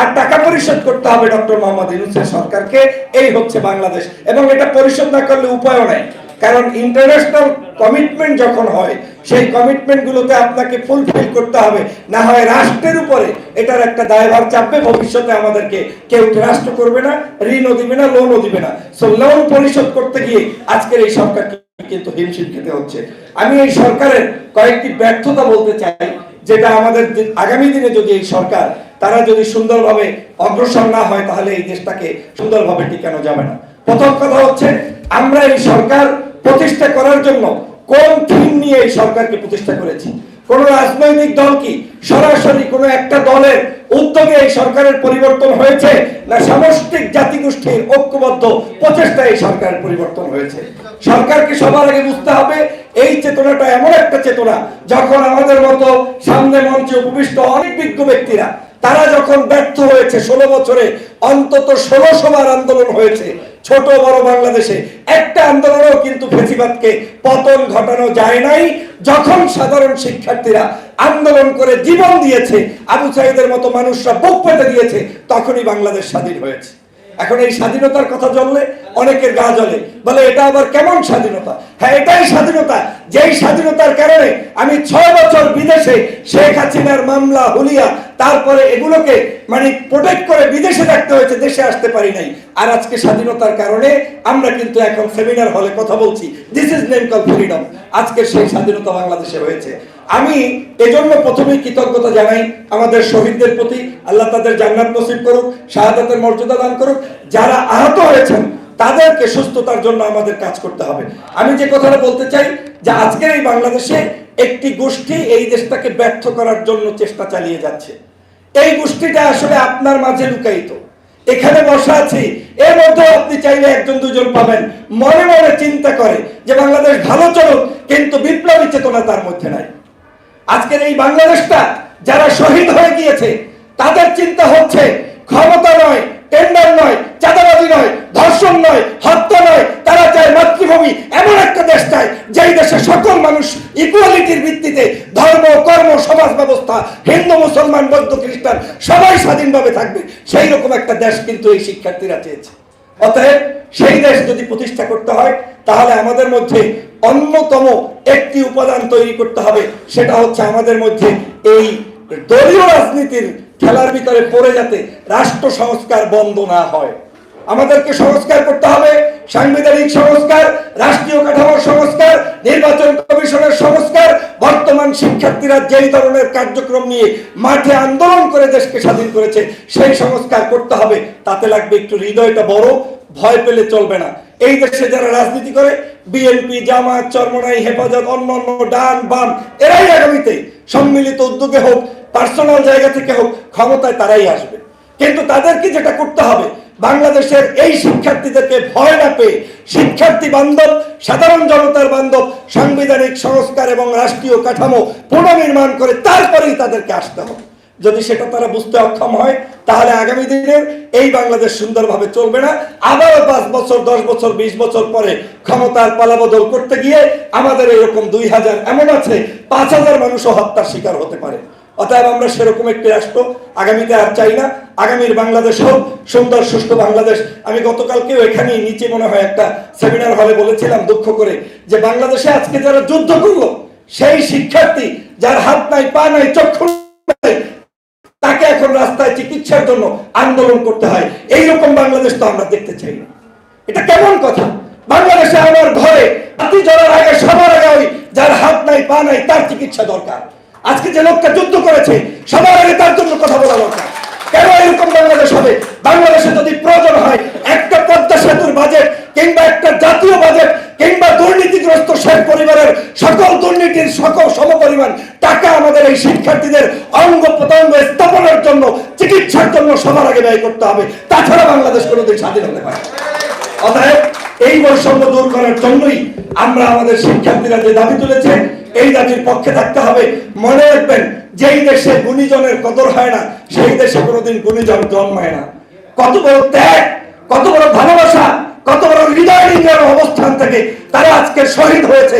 আর টাকা পরিশোধ করতে হবে ডক্টর মোহাম্মদ ইউনুসের সরকারকে। এই হচ্ছে বাংলাদেশ। এবং এটা পরিশোধ না করলে উপায়ও নাই। কারণ ইন্টারন্যাশনাল কমিটমেন্ট যখন হয়, সেই কমিটমেন্ট গুলোতে আপনাকে ফুলফিল করতে হবে। না হয় রাষ্ট্রের উপরে এটার একটা দায়ভার চাপবে, ভবিষ্যতে আমাদেরকে কেউ রাষ্ট্র করবে না, ঋণও দিবে না লোনও দিবে না। সো লোন পরিশোধ করতে গিয়ে আজকের এই সরকারকে কিন্তু হিমশিম খেতে হচ্ছে। আমি এই সরকারের কয়েকটি ব্যর্থতা বলতে চাই, যেটা আমাদের আগামী দিনে যদি এই সরকার তারা যদি সুন্দরভাবে অগ্রসর না হয়, তাহলে এই দেশটাকে সুন্দরভাবে টিকানো যাবে না। প্রথম কথা হচ্ছে, আমরা এই সরকার প্রতিষ্ঠা করার জন্য কোন থিম নিয়ে এই সরকারকে প্রতিষ্ঠা করেছি? কোন রাজনৈতিক দল কি সরাসরি কোন একটা দলের উদ্যোগে এই সরকারের পরিবর্তন হয়েছে, না সামষ্টিক জাতিগোষ্ঠীর ঐক্যবদ্ধ প্রচেষ্টায় এই সরকারের পরিবর্তন হয়েছে? সরকারকে সবার আগে বুঝতে হবে, এই চেতনাটা এমন একটা চেতনা যখন আমাদের মতো সামনে মঞ্চে উপবিষ্ট অনেক বিজ্ঞ ব্যক্তিরা তারা যখন ব্যর্থ হয়েছে, ষোলো বছরে অন্তত ষোলোশো বার আন্দোলন হয়েছে, ছোট বড় বাংলাদেশে, একটা আন্দোলনেও কিন্তু ফেসিবাদকে পতন ঘটানো যায় নাই। যখন সাধারণ শিক্ষার্থীরা আন্দোলন করে জীবন দিয়েছে, আবু সাইদের মতো মানুষরা বুক পেতে দিয়েছে, তখনই বাংলাদেশ স্বাধীন হয়েছে। এখন এই স্বাধীনতার কথা জ্বললে অনেকের গা জ্বলে। বলে, এটা আবার কেমন স্বাধীনতা? হ্যাঁ এটাই স্বাধীনতা। যেই স্বাধীনতার কারণে আমি ছয় বছর বিদেশে শেখ হাসিনার মামলা, হুলিয়া তারপরে এগুলোকে মানে প্রোটেক্ট করে বিদেশে রাখতে হয়েছে, দেশে আসতে পারি নাই। আর আজকে স্বাধীনতার কারণে আমরা কিন্তু এখন সেমিনার হলে কথা বলছি। This is name call freedom আজকে সেই স্বাধীনতা বাংলাদেশে হয়েছে। আমি এজন্য প্রথমেই কৃতজ্ঞতা জানাই আমাদের শহীদদের প্রতি। আল্লাহ তাদের জান্নাত নসিব করুক, শাহাদাতের মর্যাদা দান করুক। যারা আহত হয়েছেন তাদেরকে সুস্থতার জন্য আমাদের কাজ করতে হবে। আমি যে কথাটা বলতে চাই, যে আজকের এই বাংলাদেশে একটি গোষ্ঠী এই দেশটাকে ব্যর্থ করার জন্য চেষ্টা চালিয়ে যাচ্ছে। এই গোষ্ঠীটা আসলে আপনার মাঝে লুকায়িত। এখানে বসা আছি, এর মধ্যে আপনি চাইলে একজন, দুজন পাবেন। মনে মনে চিন্তা করে যে বাংলাদেশ ভালো চলুক, কিন্তু বিপ্লবী চেতনা তার মধ্যে নাই। আজকের এই বাংলাদেশটা যারা শহীদ হয়ে গিয়েছে, তাদের চিন্তা হচ্ছে ক্ষমতা নয় টেন্ডার নয়, চাঁদাবাজি নয়, ধর্ষণ নয়, হত্যা নয়, তারা চায় মাতৃভূমি এমন একটা দেশ চায়, যেই দেশে সকল মানুষ ইকুয়ালিটির ভিত্তিতে ধর্ম, কর্ম, সমাজ ব্যবস্থা, হিন্দু, মুসলমান, বৌদ্ধ, খ্রিস্টান সবাই স্বাধীনভাবে থাকবে, সেই রকম একটা দেশ কিন্তু এই শিক্ষার্থীরা চেয়েছে। অতএব সেই দেশ যদি প্রতিষ্ঠা করতে হয়, তাহলে আমাদের মধ্যে অন্যতম একটি উপাদান তৈরি করতে হবে, সেটা হচ্ছে আমাদের মধ্যে এই দলীয় রাজনীতির খেলার ভিতরে পড়ে যাতে রাষ্ট্র সংস্কার বন্ধ না হয়। আমাদেরকে সংস্কার করতে হবে, সাংবিধানিক সংস্কার, রাষ্ট্রীয় কাঠামোর সংস্কার, নির্বাচন কমিশনের সংস্কার, বর্তমান শিক্ষার্থীরা যেই ধরনের কার্যক্রম নিয়ে মাঠে আন্দোলন করে দেশকে স্বাধীন করেছে, সেই সংস্কার করতে হবে। তাতে লাগবে একটু হৃদয়টা বড়, ভয় পেলে চলবে না। এই দেশে যারা রাজনীতি করে বিএনপি জামাত চরমনাই, হেফাজত অন্য অন্য ডান, বাম, এরাই আগামীতে সম্মিলিত উদ্যোগে হোক, পার্সোনাল জায়গা থেকে হোক, ক্ষমতায় তারাই আসবে। কিন্তু তাদেরকে যেটা করতে হবে, বাংলাদেশের এই শিক্ষার্থীদেরকে ভয় না পেয়ে শিক্ষার্থী বান্ধব, সাধারণ জনতার বান্ধব, সাংবিধানিক সংস্কার এবং রাষ্ট্রীয় কাঠামো পুনর্নির্মাণ করে তারপরেই তাদেরকে আসতে হবে। যদি সেটা তারা বুঝতে অক্ষম হয়, তাহলে আগামী দিনের এই বাংলাদেশ সুন্দরভাবে চলবে না। আবারও পাঁচ বছর, দশ বছর, বিশ বছর পরে ক্ষমতার পালাবদল করতে গিয়ে আমাদের এরকম দুই হাজার এমন আছে, পাঁচ হাজার মানুষও হত্যার শিকার হতে পারে। অতএব আমরা সেরকম একটি রাষ্ট্র আগামীতে আর চাই না। আগামীর বাংলাদেশ হোক, সুন্দর, সুষ্ঠু বাংলাদেশ। আমি গতকালকেও এখানেই নিচে মনে হয় একটা সেমিনার হলে বলেছিলাম দুঃখ করে যে বাংলাদেশে আজকে যারা যুদ্ধ করল, সেই শিক্ষার্থী যার হাত নাই, পা নাই, চক্ষু তাকে এখন রাস্তায় চিকিৎসার জন্য আন্দোলন করতে হয়। এইরকম বাংলাদেশ তো আমরা দেখতে চাই না। এটা কেমন কথা? বাংলাদেশে আমার ঘরে হাতি জড়ার আগে, সবার আগে ওই যার হাত নাই, পা নাই, তার চিকিৎসা দরকার। আজকে যে লোকটা যুদ্ধ করেছে, সবার আগে তার জন্য কথা বলা দরকার। কেন এরকম বাংলাদেশ হবে? বাংলাদেশে যদি প্রয়োজন হয়, একটা সেতুর বাজেট কিংবা একটা জাতীয় বাজেট কিংবা দুর্নীতিগ্রস্ত শেখ পরিবারের সকল দুর্নীতির সকল সমপরিমাণ টাকা আমাদের এই শিক্ষার্থীদের অঙ্গ প্রত্যঙ্গ স্থাপনের জন্য, চিকিৎসার জন্য সবার আগে ব্যয় করতে হবে। তাছাড়া বাংলাদেশ কোনোদিন স্বাধীন হতে পারে অতএব এই বৈষম্য দূর করার জন্যই আমরা আমাদের শিক্ষার্থীরা যে দাবি তুলেছে, এই দাবির পক্ষে থাকতে হবে। মনে রাখবেন, যেই দেশে গুণীজনের কদর হয় না, সেই দেশে কোনোদিন গুণীজন জন্মায় না। কত বড় ত্যাগ! কত বড় ভালোবাসা, কত বড় হৃদয় অবস্থান থেকে তারা আজকে শহীদ হয়েছে।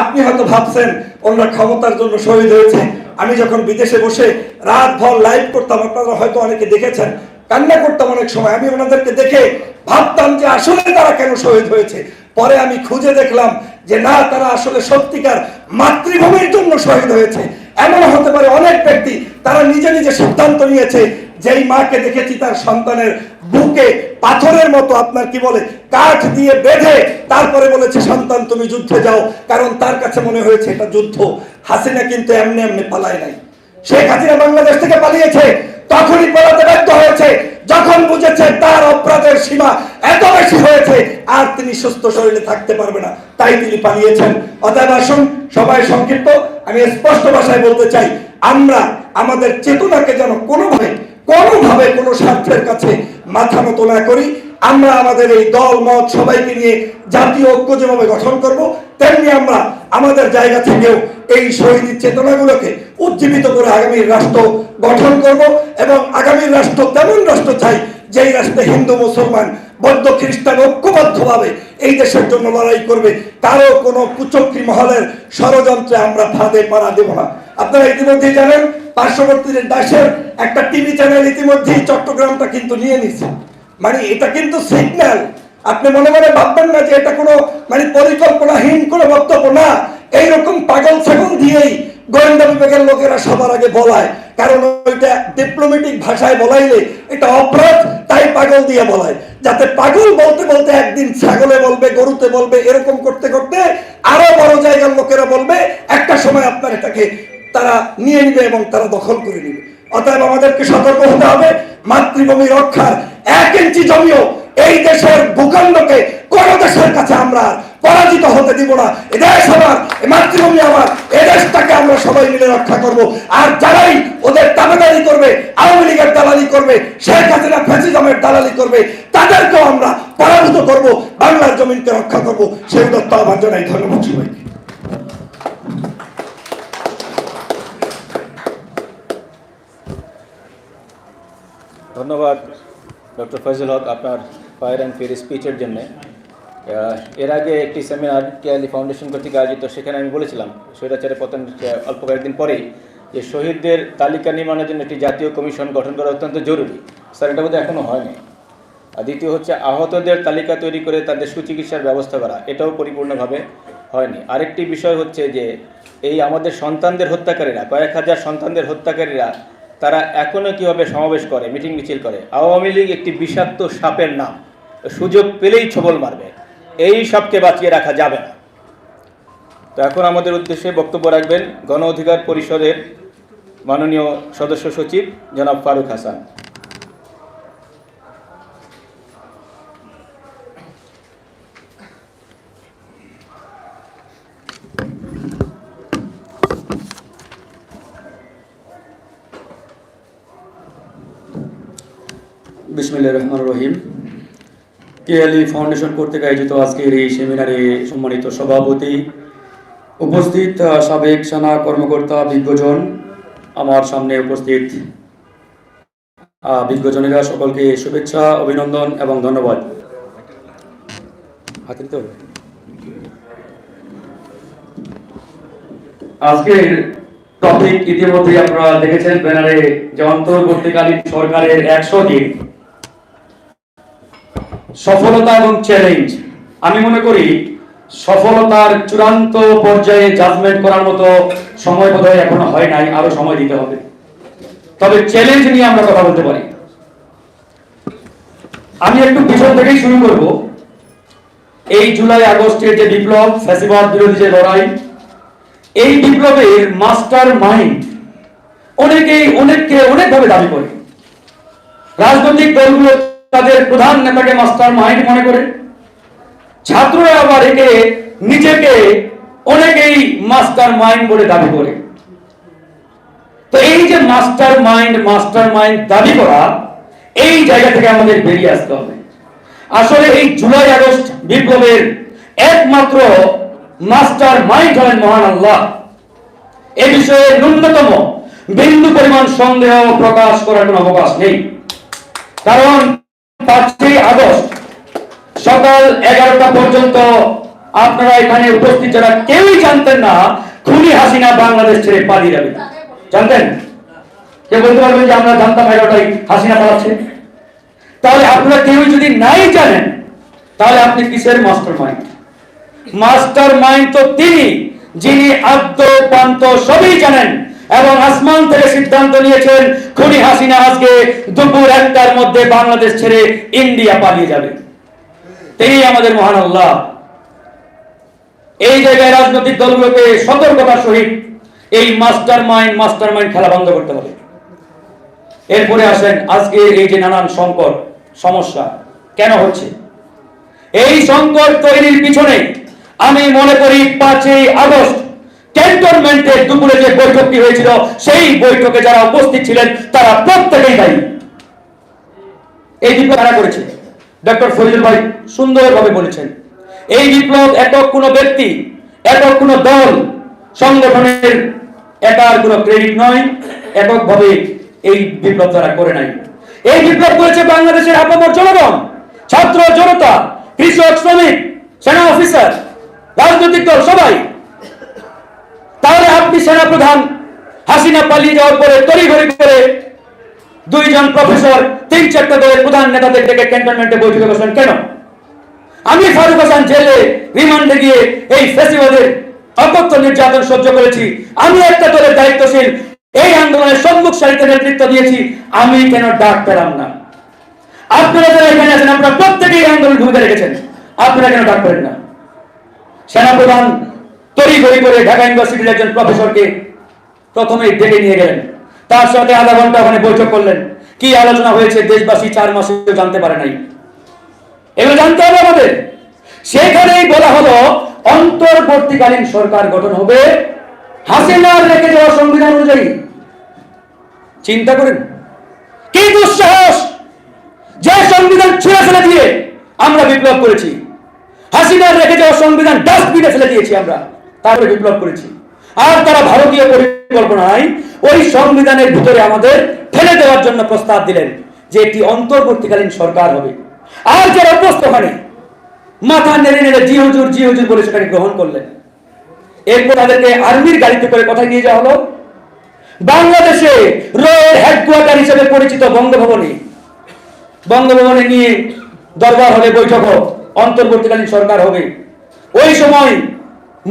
আপনি হয়তো ভাবছেন ওনারা ক্ষমতার জন্য শহীদ হয়েছে। আমি যখন বিদেশে বসে রাত ভর লাইভ করতাম, আপনারা হয়তো অনেকে দেখেছেন, কান্না করতাম অনেক সময়। আমি ওনাদেরকে দেখে ভাবতাম যে আসলে তারা কেন শহীদ হয়েছে। পরে আমি খুঁজে দেখলাম যে না, তারা আসলে সত্যিকার মাতৃভূমির জন্য শহীদ হয়েছে। এমন হতে পারে অনেক ব্যক্তি তারা নিজে নিজে সিদ্ধান্ত নিয়েছে, যেই মাকে দেখেছি তার সন্তানের বুকে পাথরের মতো আপনার কি বলে, কাঠ দিয়ে বেঁধে তারপরে বলেছে, সন্তান, তুমি যুদ্ধে যাও। কারণ তার কাছে মনে হয়েছে এটা যুদ্ধ। হাসিনা কিন্তু এমনি এমনি পালায় নাই। শেখ হাসিনা বাংলাদেশ থেকে পালিয়েছে, তখনই পালাতে ব্যর্থ হয়েছে। যখন বুঝেছে তার অপরাধের সীমা এত বেশি হয়েছে, আর তিনি সুস্থ শরীরে থাকতে পারবে না। তাই তিনি পালিয়েছেন। অতএব আসুন, সবাই সংক্ষিপ্ত, আমি স্পষ্ট ভাষায় বলতে চাই, আমরা আমাদের চেতনাকে যেন কোনোভাবে কোনোভাবে কোনো স্বার্থের কাছে মাথা নত না করি আমরা আমাদের এই দল, মত সবাইকে নিয়ে জাতীয় ঐক্য যেভাবে গঠন করব, তেমনি আমরা আমাদের জায়গা থেকেও এই শহীদ চেতনাগুলোকে উজ্জীবিত করে আগামীর রাষ্ট্র গঠন করব এবং আগামীর রাষ্ট্র তেমন রাষ্ট্র চাই, যেই রাষ্ট্রে হিন্দু, মুসলমান, বৌদ্ধ, খ্রিস্টান ঐক্যবদ্ধভাবে এই দেশের জন্য লড়াই করবে কারও কোনো কুচক্রী মহলের ষড়যন্ত্রে আমরা ফাঁদে পাড়া দেব না। আপনারা ইতিমধ্যেই জানেন, পার্শ্ববর্তী দেশের একটা টিভি চ্যানেল ইতিমধ্যেই চট্টগ্রামটা কিন্তু নিয়ে নিছে মানে এটা কিন্তু সিগন্যাল আপনি মনে মনে ভাববেন না যে এটা কোনো মানে পরিকল্পনাহীন কোনো বক্তব্য না। এইরকম পাগল ছাগল দিয়েই গোয়েন্দা বিভাগের লোকেরা সবার আগে বলায়। কারণ ওইটা ডিপ্লোমেটিক ভাষায় বলাইলে এটা অপরাধ, তাই পাগল দিয়ে বলায়। যাতে পাগল বলতে বলতে একদিন ছাগলে বলবে, গরুতে বলবে, এরকম করতে করতে আরও বড় জায়গার লোকেরা বলবে, একটা সময় আপনার এটাকে তারা নিয়ে নিবে এবং তারা দখল করে নিবে। অতএব আমাদেরকে সতর্ক হতে হবে। মাতৃভূমি রক্ষার এক ইঞ্চি জমিও এই দেশের ভূখণ্ডকে কোন দেশের কাছে আমরা পরাজিত হতে দিব না। এ দেশ আমার মাতৃভূমি আমার, এ দেশটাকে আমরা সবাই মিলে রক্ষা করব। আর যারাই ওদের দাবেদারি করবে, আওয়ামী লীগের দালালি করবে, শেখ হাসিনা ফ্যাসিজমের দালালি করবে, তাদেরকেও আমরা পরাভূত করব, বাংলার জমিনকে রক্ষা করব। সেই দত্ত আহ্বান জানাই ধন্যবাদ সবাইকে। ধন্যবাদ, ডক্টর ফয়জুল হক আপনার ফায়ার অ্যান্ড ফেয়ার স্পিচের জন্য। এর আগে একটি সেমিনার কেয়ালি ফাউন্ডেশন কর্তৃক আয়োজিত, সেখানে আমি বলেছিলাম, স্বৈরাচারের পতন অল্প কয়েকদিন পরেই, যে শহীদদের তালিকা নির্মাণের জন্য একটি জাতীয় কমিশন গঠন করা অত্যন্ত জরুরি। স্যার, এটা বোধহয় এখনও হয়নি। আর দ্বিতীয় হচ্ছে, আহতদের তালিকা তৈরি করে তাদের সুচিকিৎসার ব্যবস্থা করা, এটাও পরিপূর্ণভাবে হয়নি। আরেকটি বিষয় হচ্ছে যে, এই আমাদের সন্তানদের হত্যাকারীরা, কয়েক হাজার সন্তানদের হত্যাকারীরা তারা এখনও কীভাবে সমাবেশ করে, মিটিং মিছিল করে? আওয়ামী লীগ একটি বিষাক্ত সাপের নাম। সুযোগ পেলেই ছবল মারবে। এই সবকে বাঁচিয়ে রাখা যাবে না। তো এখন আমাদের উদ্দেশ্যে বক্তব্য রাখবেন গণ অধিকার পরিষদের মাননীয় সদস্য সচিব জনাব ফারুক হাসান। কেএলই ফাউন্ডেশন কর্তৃক আয়োজিত আজকের এই সেমিনারে সম্মানিত সভাপতি উপস্থিত সাবেক সেনা কর্মকর্তা বিজ্ঞজন, আমার সামনে উপস্থিত বিজ্ঞজনেরা সকলকে শুভেচ্ছা, অভিনন্দন এবং ধন্যবাদ? আজকের টপিক ইতিমধ্যে আপনারা দেখেছেন, ব্যানারে যে অন্তর্বর্তীকালীন সরকারের একশো দিন সফলতা এবং চ্যালেঞ্জ আমি মনে করি সফলতার চূড়ান্ত পর্যায়ে জাজমেন্ট করার মতো সময় বোধহয় এখনও হয় নাই, আরও সময় দিতে হবে। তবে চ্যালেঞ্জ নিয়ে আমরা কথা বলতে পারি। আমি একটু পিছন থেকেই শুরু করব। এই জুলাই আগস্টের যে বিপ্লব, ফ্যাসিবাদ বিরোধী যে লড়াই, এই বিপ্লবের মাস্টার মাইন্ড অনেকেই অনেককে অনেকভাবে দাবি করে। রাজনৈতিক দলগুলো তাদের প্রধান নেতাকে মাস্টার মাইন্ড মনে করে। ছাত্ররা আবার একে নিজেকে অনেকেই মাস্টার মাইন্ড বলে দাবি করে। তো এই যে মাস্টার মাইন্ড মাস্টার মাইন্ড দাবি করা, এই জায়গা থেকে আমাদের বেরিয়ে আসতে হবে। আসলে এই জুলাই, আগস্ট বিপ্লবের একমাত্র মাস্টার মাইন্ড হলেন মহান আল্লাহ। এ বিষয়ে ন্যূনতম বিন্দু পরিমাণ সন্দেহ প্রকাশ করার কোনো অবকাশ নেই। কারণ পাঁচই আগস্ট সকাল এগারোটা পর্যন্ত আপনারা এখানে উপস্থিত যারা কেউই জানতেন না, খুনি হাসিনা বাংলাদেশ ছেড়ে পালিয়ে যাবে। জানতেন? কে বলতে পারবেন যে আমরা জানতাম এগারোটাই হাসিনা পালাচ্ছে? তাহলে আপনারা কেউ যদি নাই জানেন, তাহলে আপনি কিসের মাস্টার মাইন্ড মাস্টার মাইন্ড তো তিনি, যিনি আদ্য, পান্ত সবই জানেন। এবং আসমান থেকে সিদ্ধান্ত নিয়েছেন, খুনি হাসিনা আজকে দুপুর একটার মধ্যে বাংলাদেশ ছেড়ে ইন্ডিয়া পালিয়ে যাবে। তিনি আমাদের মহান আল্লাহ। এই জায়গায় রাজনৈতিক দলগুলোকে সতর্কতার সহিত এই মাস্টার মাইন্ড মাস্টার মাইন্ড খেলা বন্ধ করতে হবে। এরপরে আসেন আজকে এই যে নানান সংকট, সমস্যা, কেন হচ্ছে? এই সংকট তৈরির পিছনে আমি মনে করি পাঁচই আগস্ট ক্যান্টনমেন্টে দুপুরে যে বৈঠকটি হয়েছিল, সেই বৈঠকে যারা উপস্থিত ছিলেন, তারা প্রত্যেকেই দায়ী। এই বিপ্লব কারা করেছে? ডক্টর ফরিদুল ভাই সুন্দরভাবে বলেছেন। এই বিপ্লব একক কোনো ব্যক্তি, একক কোনো দল, সংগঠনের একার কোনো ক্রেডিট নয়, এককভাবে এই বিপ্লব তারা করে নাই। এই বিপ্লব করেছে বাংলাদেশের আপামর জনগণ, ছাত্র জনতা, কৃষক শ্রমিক, সেনা অফিসার, রাজনৈতিক দল, সবাই। তাহলে আপনি সেনা প্রধান হাসিনা পালিয়ে যাওয়ার পরে তড়িঘড়ি করে দুইজন প্রফেসর, তিন চারটা দলের প্রধান নেতাদের ডেকে ক্যান্টনমেন্টে বৈঠকে বসলেন কেন? আমি ফারুক হাসান জেলে রিমান্ডে গিয়ে এই ফেসিবাদের অকথ্য নির্যাতন সহ্য করেছি। আমি একটা দলের দায়িত্বশীল। এই আন্দোলনের সম্মুখ সারিতে নেতৃত্ব দিয়েছি। আমি কেন ডাক পেলাম না? আপনারা যারা এখানে আছেন, আপনারা প্রত্যেকেই আন্দোলন ভূমিকা রেখেছেন। আপনারা কেন ডাক পেলেন না? সেনাপ্রধান তড়ি ঘড়ি করে ঢাকা ইউনিভার্সিটির একজন প্রফেসরকে প্রথমেই ডেকে নিয়ে গেলেন। তার সাথে আধা ঘণ্টা ওখানে বৈঠক করলেন। কি আলোচনা হয়েছে দেশবাসী চার মাসে জানতে পারে নাই। এগুলো জানতে হবে আমাদের। সেখানেই বলা হলো, অন্তর্বর্তীকালীন সরকার গঠন হবে হাসিনার রেখে যাওয়া সংবিধান অনুযায়ী। চিন্তা করেন। কি দুঃসাহস! যে সংবিধান ছুঁড়ে ফেলে দিয়ে আমরা বিপ্লব করেছি। হাসিনার রেখে যাওয়া সংবিধান ডাস্টবিনে ফেলে দিয়েছি আমরা। তারপরে বিপ্লব করেছি। আর তারা ভারতীয় পরিকল্পনায় ওই সংবিধানের ভিতরে আমাদের ফেলে দেওয়ার জন্য প্রস্তাব দিলেন যে একটি অন্তর্বর্তীকালীন সরকার হবে। আর যারা অভ্যস্ত ওখানে মাথা নেড়ে নেড়ে জি হুজুর জি হুজুর বলে সেটাকে গ্রহণ করলেন। এরপর তাদেরকে আর্মির গাড়িতে করে কোথায় নিয়ে যাওয়া হলো? বাংলাদেশে রয়ের হেডকোয়ার্টার হিসেবে পরিচিত বঙ্গভবনে। বঙ্গভবনে নিয়ে দরবার হবে বৈঠক অন্তর্বর্তীকালীন সরকার হবে। ওই সময়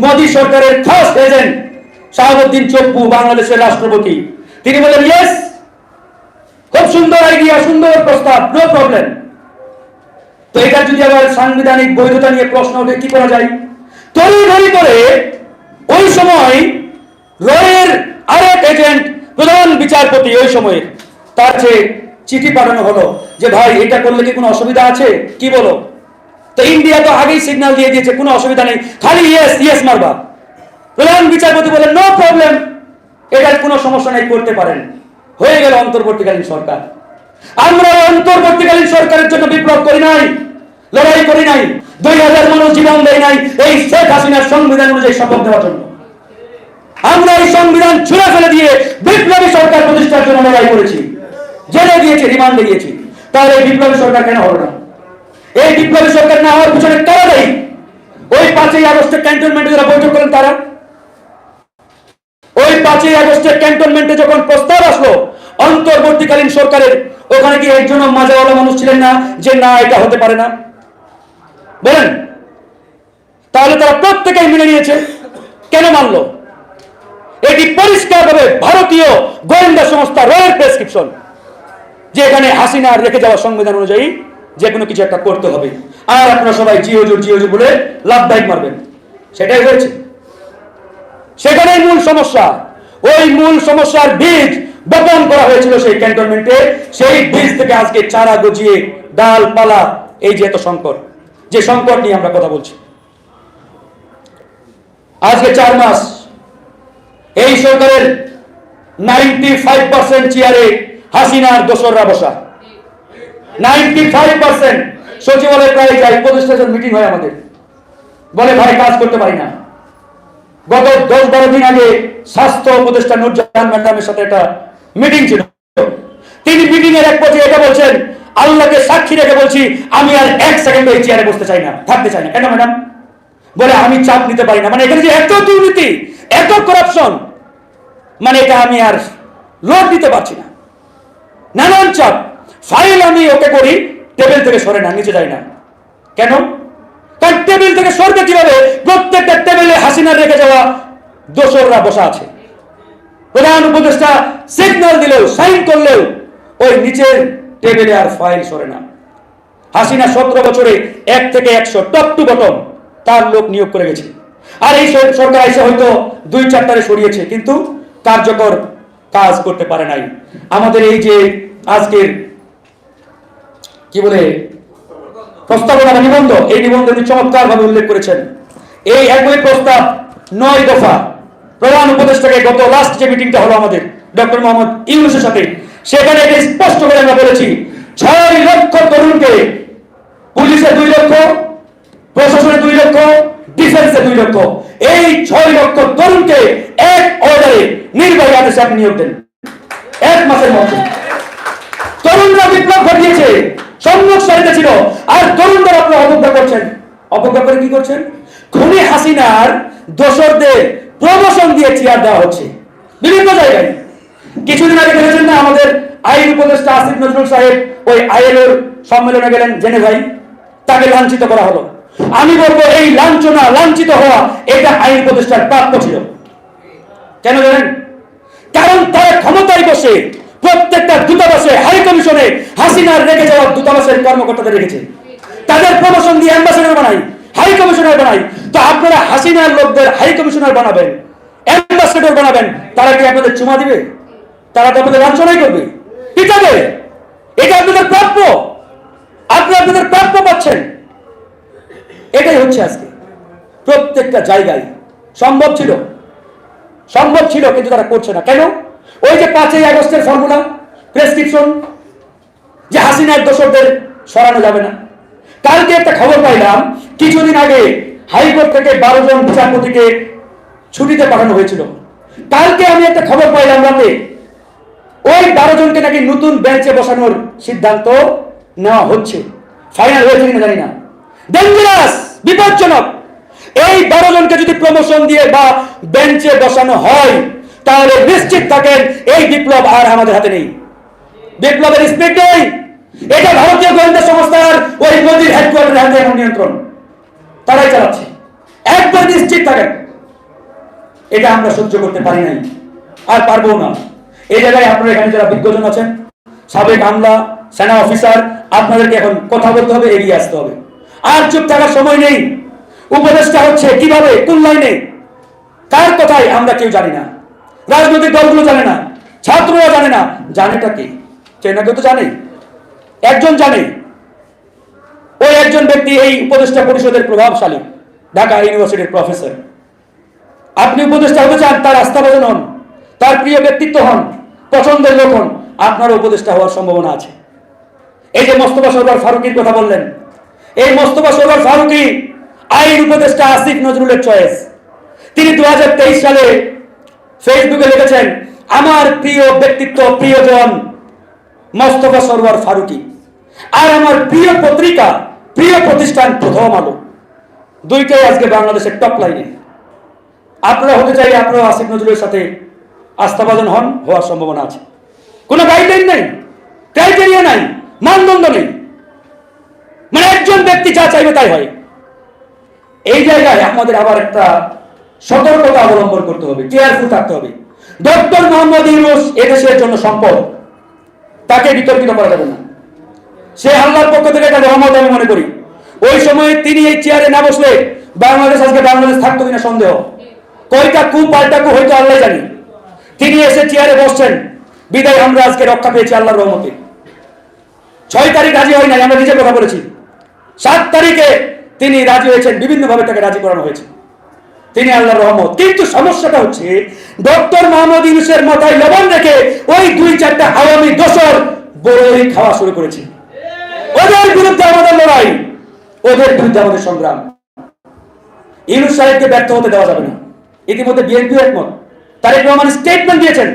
মোদী সরকারের খাস এজেন্ট শাহাবুদ্দিন চপ্পু, বাংলাদেশের রাষ্ট্রপতি। তিনি বলেন ইয়েস খুব সুন্দর আইডিয়া সুন্দর প্রস্তাব নো প্রবলেম তো এটা যদি আবার সাংবিধানিক বৈধতা নিয়ে প্রশ্ন ওঠে, কি করা যায়? তড়িঘড়ি করে ওই সময় রয়ের আরেক এজেন্ট প্রধান বিচারপতি, ওই সময়ে তার যে চিঠি পাঠানো হলো যে, ভাই, এটা করলে কি কোনো অসুবিধা আছে? কি বলো? তো ইন্ডিয়া তো আগেই সিগন্যাল দিয়ে দিয়েছে, কোনো অসুবিধা নেই। খালি ইয়েস ইয়েস মারবা। প্রধান বিচারপতি বলেন নো প্রবলেম এটার কোনো সমস্যা নেই, করতে পারেন। হয়ে গেল অন্তর্বর্তীকালীন সরকার। আমরা অন্তর্বর্তীকালীন সরকারের জন্য বিপ্লব করি নাই, লড়াই করি নাই, দুই হাজার মানুষ জীবন দেয় নাই এই শেখ হাসিনার সংবিধান অনুযায়ী শপথ দেওয়ার জন্য। আমরা এই সংবিধান ছুঁড়ে ফেলে দিয়ে বিপ্লবী সরকার প্রতিষ্ঠার জন্য লড়াই করেছি। জেলে দিয়েছি রিমান্ডে দিয়েছি তাহলে বিপ্লবী সরকার কেন হলো না? এই বিপ্লবী সরকার না হওয়ার পিছনে কারা দেয়? ওই পাঁচই আগস্টে ক্যান্টনমেন্টে যারা বৈঠক করেন তারা? ওই পাঁচই আগস্টের ক্যান্টনমেন্টে যখন প্রস্তাব আসলো, অন্তর্বর্তীকালীন সরকারের, ওখানে কি একজন মাজাওয়ালা মানুষ ছিলেন না যে না, এটা হতে পারে না? বলেন, তাহলে তারা প্রত্যেকেই মেনে নিয়েছে। কেন মানলো? এটি পরিষ্কারভাবে ভারতীয় গোয়েন্দা সংস্থা রয়ের প্রেসক্রিপশন, যে এখানে হাসিনার রেখে যাওয়া সংবিধান অনুযায়ী যে কোনো কিছু একটা করতে হবে। আর আপনারা সবাই জি হুজুর জি হুজুর বলে লাভ দায়িক মারবেন। সেটাই হয়েছে। সেখানেই মূল সমস্যা। ওই মূল সমস্যার বীজ বপন করা হয়েছিল সেই ক্যান্টনমেন্টে। সেই বীজ থেকে আজকে চারা গজিয়ে ডাল পালা এই যে এত সংকট, যে সংকট নিয়ে আমরা কথা বলছি। আজকে চার মাস। এই সরকারের নাইনটি ফাইভ পার্সেন্ট চেয়ারে হাসিনার দোসররা বসা। নাইনটি ফাইভ পার্সেন্ট সচিবালয় প্রায় যাই উপদেষ্টা মিটিং হয় আমাদের। বলে, ভাই, কাজ করতে পারি না। গত দশ বারো দিন আগে স্বাস্থ্য উপদেষ্টা নুরজাহান ম্যাডামের সাথে একটা মিটিং ছিল। তিনি মিটিং এর এক পর্যায়ে এটা বলছেন, আল্লাহকে সাক্ষী রেখে বলছি, আমি আর এক সেকেন্ড এই চেয়ারে বসতে চাই না, থাকতে চাই না। কেন, ম্যাডাম? বলে, আমি চাপ নিতে পারি না। মানে এখানে যে এত দুর্নীতি, এত করাপশন মানে এটা আমি আর লোড দিতে পারছি না। নানান চাপ। ফাইল আমি ওকে করি, টেবিল থেকে সরে না, নিচে যাই না। কেন? কারণ টেবিল থেকে সরবে কীভাবে? প্রত্যেকটা টেবিলে হাসিনার রেখে যাওয়া দোসররা বসা আছে। প্রধান উপদেষ্টা সিগন্যাল দিলেও সাইন করলেও, ওই নিচের টেবিলে আর ফাইল সরে না। হাসিনা সতেরো বছরে এক থেকে একশো টপ টু বটম, তার লোক নিয়োগ করে গেছে। আর এই সর- সরকার এসে হয়তো দুই চারটারে সরিয়েছে, কিন্তু কার্যকর কাজ করতে পারে নাই। আমাদের এই যে আজকের কি বলে? প্রস্তাবনা নিবন্ধ। এই নিবন্ধে উনি চমৎকার ভাবে উল্লেখ করেছেন। এই একই প্রস্তাব নয় দফা। প্রধান উপদেষ্টাকে গত লাস্ট যে মিটিংটা হলো আমাদের, ডক্টর মোহাম্মদ ইউনুসের সাথে, সেখানে এটা স্পষ্ট করে আমরা বলেছি, ছয় লক্ষ তরুণকে পুলিশে দুই লক্ষ, প্রশাসনে দুই লক্ষ ডিফেন্সে দুই লক্ষ। এই ছয় লক্ষ তরুণকে এক অর্ডারে নির্বাহী আদেশে আপনি নিয়োগ দেন। এক মাসের মধ্যে। তরুণরা বিপ্লব ঘটিয়েছে। সম্মুখ সারিতে ছিল। আর তরুণরা আপনারা অবজ্ঞা করছেন। অবজ্ঞা করে কি করছেন? খুনি হাসিনার দোসরদের প্রমোশন দিয়ে চেয়ার দেওয়া হচ্ছে। বিভিন্ন জায়গায়। কিছুদিন আগে দেখেছেন না আমাদের আইন উপদেষ্টা আসিফ নজরুল সাহেব ওই আইএলওর সম্মেলনে গেলেন জেনে ভাই? তাকে লাঞ্ছিত করা হলো। আমি বলব, এই লাঞ্ছনা, লাঞ্ছিত হওয়া এটা আইন উপদেষ্টার প্রাপ্য ছিল। কেন জানেন? কারণ তারা ক্ষমতায় বসে প্রত্যেকটা দূতাবাসে হাই কমিশনে হাসিনার রেখে যাওয়া দূতাবাসের কর্মকর্তাদের রেখেছে। তাদের প্রমোশন দিয়ে অ্যাম্বাসেডর বানাই হাই কমিশনার বানাই। তো আপনারা হাসিনার লোকদের হাই কমিশনার বানাবেন অ্যাম্বাসেডর বানাবেন, তারা কি আপনাদের চুমা দিবে? তারা তো আপনাদের লাঞ্ছনাই করবে। পিটাবে এটা আপনাদের প্রাপ্য। আপনি আপনাদের প্রাপ্য পাচ্ছেন। এটাই হচ্ছে আজকে। প্রত্যেকটা জায়গায় সম্ভব ছিল। সম্ভব ছিল, কিন্তু তারা করছে না। কেন? ওই যে পাঁচই আগস্টের ফর্মুলা প্রেসক্রিপশন যে হাসিনার দোষকদের সরানো যাবে না। কালকে একটা খবর পাইলাম, কিছুদিন আগে হাইকোর্ট থেকে বারো জন বিচারপতিকে ছুটিতে পাঠানো হয়েছিল। কালকে আমি একটা খবর পাইলাম রাতে, ওই বারো জনকে নাকি নতুন বেঞ্চে বসানোর সিদ্ধান্ত নেওয়া হচ্ছে। ফাইনাল হয়েছে কিনা জানি না। ডেঞ্জারাস বিপজ্জনক! এই বারো জনকে যদি প্রমোশন দিয়ে বা বেঞ্চে বসানো হয় তাহলে নিশ্চিত থাকেন, এই বিপ্লব আর আমাদের হাতে নেই। বিপ্লবের স্পিড নেই। এটা ভারতীয় গোয়েন্দা সংস্থার ওই মোদীর হেডকোয়ার্টারের হাতে এখন নিয়ন্ত্রণ। তারাই চালাচ্ছে। একবার নিশ্চিত থাকেন। এটা আমরা সহ্য করতে পারি নাই। আর পারব না। এই জায়গায় আপনারা এখানে যারা বিজ্ঞজন আছেন, সাবেক আমলা, সেনা অফিসার, আপনাদেরকে এখন কথা বলতে হবে, এগিয়ে আসতে হবে। আর চুপ থাকার সময় নেই। উপদেশটা হচ্ছে কীভাবে কোন লাইনে? কার কথাই আমরা কেউ জানি না। রাজনৈতিক দলগুলো জানে না, ছাত্ররা জানে না। জানেটা কি? চেনাকে তো জানে। একজন জানে। ওই একজন ব্যক্তি এই উপদেষ্টা পরিষদের প্রভাবশালী, ঢাকা ইউনিভার্সিটির প্রফেসর। আপনি উপদেষ্টা হতে চান, তার আস্থাভাজন হন, তার প্রিয় ব্যক্তিত্ব হন, পছন্দের লোক হন, আপনারও উপদেষ্টা হওয়ার সম্ভাবনা আছে। এই যে মোস্তফা সরকার ফারুকির কথা বললেন, এই মোস্তফা সরকার ফারুকি আইন উপদেষ্টা আসিফ নজরুলের চয়েস। তিনি দু হাজার তেইশ সালে ফেসবুকে লিখেছেন, আমার প্রিয় ব্যক্তিত্ব, প্রিয়জন মোস্তফা সরওয়ার ফারুকি। আর আমার প্রিয় পত্রিকা, প্রিয় প্রতিষ্ঠান প্রথম আলো। দুইটাই আজকে বাংলাদেশের টপ লাইনে আপনারা হতে চাইলে আপনারা আসিফ নজরুলের সাথে আস্থাভাজন হন, হওয়ার সম্ভাবনা আছে। কোনো গাইডলাইন নেই ক্রাইটেরিয়া নাই, মানদণ্ড নেই। মানে একজন ব্যক্তি যা চাইবে তাই হয়। এই জায়গায় আমাদের আবার একটা সতর্কতা অবলম্বন করতে হবে কেয়ারফুল থাকতে হবে। ডক্টর মোহাম্মদ ইউনুস এদেশের জন্য সম্পদ, তাকে বিতর্কিত করা যাবে না। সে আল্লাহর পক্ষ থেকে একটা রহমত আমি মনে করি। ওই সময় তিনি এই চেয়ারে না বসলে বাংলাদেশ আজকে বাংলাদেশ থাকতো কিনা সন্দেহ। কয়টা কু পাল্টা কু হয়তো আল্লাহ জানি। তিনি এসে চেয়ারে বসছেন, বিদায় আমরা আজকে রক্ষা পেয়েছি আল্লাহর রহমতে। ছয় তারিখ রাজি হয় নাই, আমরা নিজে কথা বলেছি। সাত তারিখে তিনি রাজি হয়েছেন, বিভিন্নভাবে তাকে রাজি করানো হয়েছে। তিনি আল্লাহর রহমত। কিন্তু সমস্যাটা হচ্ছে, ডক্টর মোহাম্মদ ইউনুসের মাথায় লবণ রেখে ওই দুই চারটা আওয়ামী দোসর বড়ই খাওয়া শুরু করেছে। ওদের বিরুদ্ধে আমাদের লড়াই, ওদের বিরুদ্ধে আমাদের সংগ্রাম। ইউনুস সাহেবকে ব্যর্থ হতে দেওয়া যাবে না। ইতিমধ্যে বিএনপিও একমত। তারেক রহমান স্টেটমেন্ট দিয়েছেন,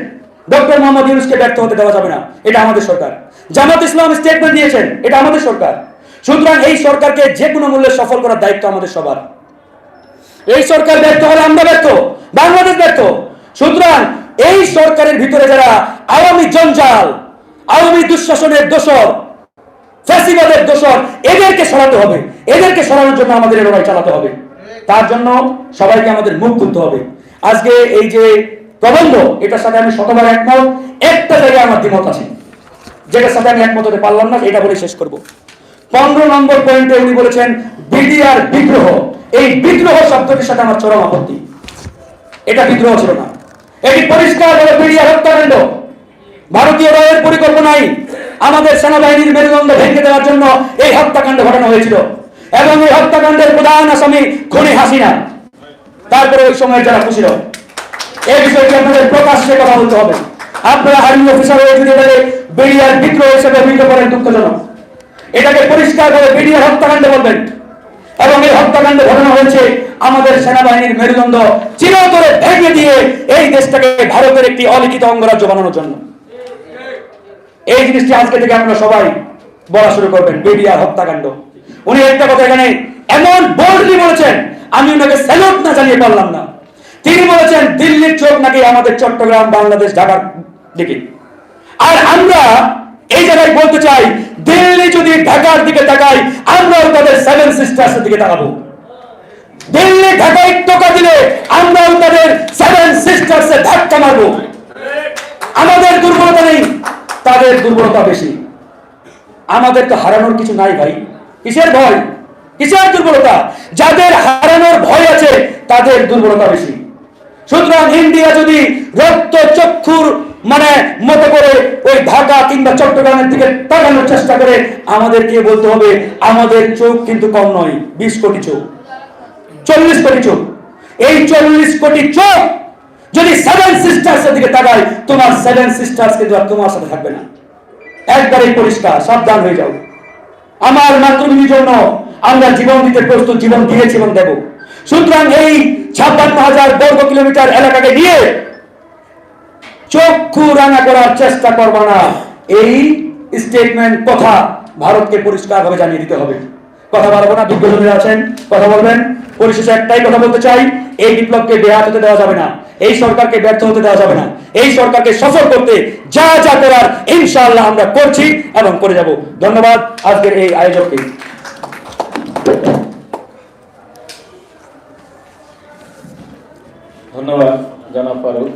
ডক্টর মোহাম্মদ ইউনুসকে ব্যর্থ হতে দেওয়া যাবে না। এটা আমাদের সরকার। জামাত ইসলাম স্টেটমেন্ট দিয়েছেন, এটা আমাদের সরকার। সুতরাং এই সরকারকে যে কোনো মূল্যে সফল করার দায়িত্ব আমাদের সবার। এই সরকার ব্যর্থ হলে আমরা ব্যর্থ, বাংলাদেশ ব্যর্থ। সুতরাং এই সরকারের ভিতরে যারা আওয়ামী জঞ্জাল, আওয়ামী দুঃশাসনের দোষর, ফ্যাসিবাদের দোষর, এদেরকে সরাতে হবে। এদেরকে সরানোর জন্য আমাদের লড়াই চালাতে হবে। তার জন্য সবাইকে আমাদের মুখ খুলতে হবে। আজকে এই যে প্রবন্ধ, এটার সাথে আমি শতবার একমত। একটা জায়গায় আমার দ্বিমত আছে। যেটার সাথে আমি একমত হতে পারলাম না, এটা বলে শেষ করব। পনেরো নম্বর পয়েন্টে উনি বলেছেন, বিডিআর বিদ্রোহ। এই বিদ্রোহ শব্দটির সাথে আমার চরম আপত্তি। এটা বিদ্রোহ ছিল না। এটি পরিষ্কার ভাবে বিডিআর হত্যাকাণ্ড ভারতীয় রায়ের পরিকল্পনায় আমাদের সেনাবাহিনীর মেরুদণ্ড ভেঙে দেওয়ার জন্য এই হত্যাকাণ্ড ঘটানো হয়েছিল। এবং এই হত্যাকাণ্ডের প্রধান আসামি খনি হাসিনা। তারপরে ওই সময় যারা খুশি হয় এই বিষয়টি আপনাদের প্রকাশ্যে কথা বলতে হবে। আপনারা আর্মি অফিসার হয়ে যদি বেরিয়ার বিদ্রোহ হিসেবে অভিহিত করেন দুঃখজনক। এটাকে পরিষ্কার করে বেরিয়ার হত্যাকাণ্ড বলবেন। এবং এই হত্যাকাণ্ড ঘটানো হয়েছে আমাদের সেনাবাহিনীর মেরুদণ্ড চিরতরে ভেঙে দিয়ে এই দেশটাকে ভারতের একটি অলিখিত অঙ্গরাজ্য বানানোর জন্য। এই জিনিসটি আজকে থেকে আপনারা সবাই বলা শুরু করবেন বেরিয়ার হত্যাকাণ্ড। উনি একটা কথা এখানে এমন বোল্ডলি বলেছেন, আমি ওনাকে স্যালুট না জানিয়ে পারলাম না। তিনি বলেছেন, দিল্লির চোখ নাকি আমাদের চট্টগ্রাম, বাংলাদেশ, ঢাকার দিকে। আর আমরা এই জায়গায় বলতে চাই যদি ঢাকার দিকে তাকায় আমরাও তাদের সেভেন সিস্টার্স দিকে তাকাবো। দিল্লি ঢাকায় টোকা দিলে আমরাও তাদের সেভেন সিস্টার্স ধাক্কা মারবো। আমাদের দুর্বলতা নেই, তাদের দুর্বলতা বেশি। আমাদের তো হারানোর কিছু নাই ভাই। কিসের ভয়? কিসের দুর্বলতা? যাদের হারানোর ভয় আছে, তাদের দুর্বলতা বেশি। সুতরাং ইন্ডিয়া যদি রক্ত চক্ষুর মানে মতো করে ওই ঢাকা কিংবা চট্টগ্রামের দিকে তাকানোর চেষ্টা করে আমাদেরকে বলতে হবে, আমাদের চোখ কিন্তু কম নয়, বিশ কোটি চোখ। চল্লিশ কোটি চোখ। এই চল্লিশ কোটি চোখ যদি সেভেন সিস্টার্স এর দিকে তাকায়, তোমার সেভেন সিস্টার্স কিন্তু আর তোমার সাথে থাকবে না। একবারেই পরিষ্কার, সাবধান হয়ে যাও। আমার মাতৃভূমির জন্য আমরা জীবন দিতে প্রস্তুত, জীবন দিয়েছি এবং দেব। সুতরাং এই ছাপ্পান্ন হাজার বর্গ কিলোমিটার এলাকাকে নিয়ে চক্ষু রাঙা করার চেষ্টা করবা না। এই স্টেটমেন্ট কথা ভারতকে পরিষ্কার ভাবে জানিয়ে দিতে হবে। কথা বলব না বিজ্ঞজনেরা আছেন, কথা বলবেন। পরিশেষে একটাই কথা বলতে চাই, এই বিপ্লবকে বেহাত হতে দেওয়া যাবে না, এই সরকারকে ব্যর্থ হতে দেওয়া যাবে না, এই সরকারকে সফল করতে যা যা করার ইনশাআল্লাহ আমরা করছি এবং করে যাব। ধন্যবাদ আজকের এই আয়োজককে। ধন্যবাদ, জনাব ফারুক।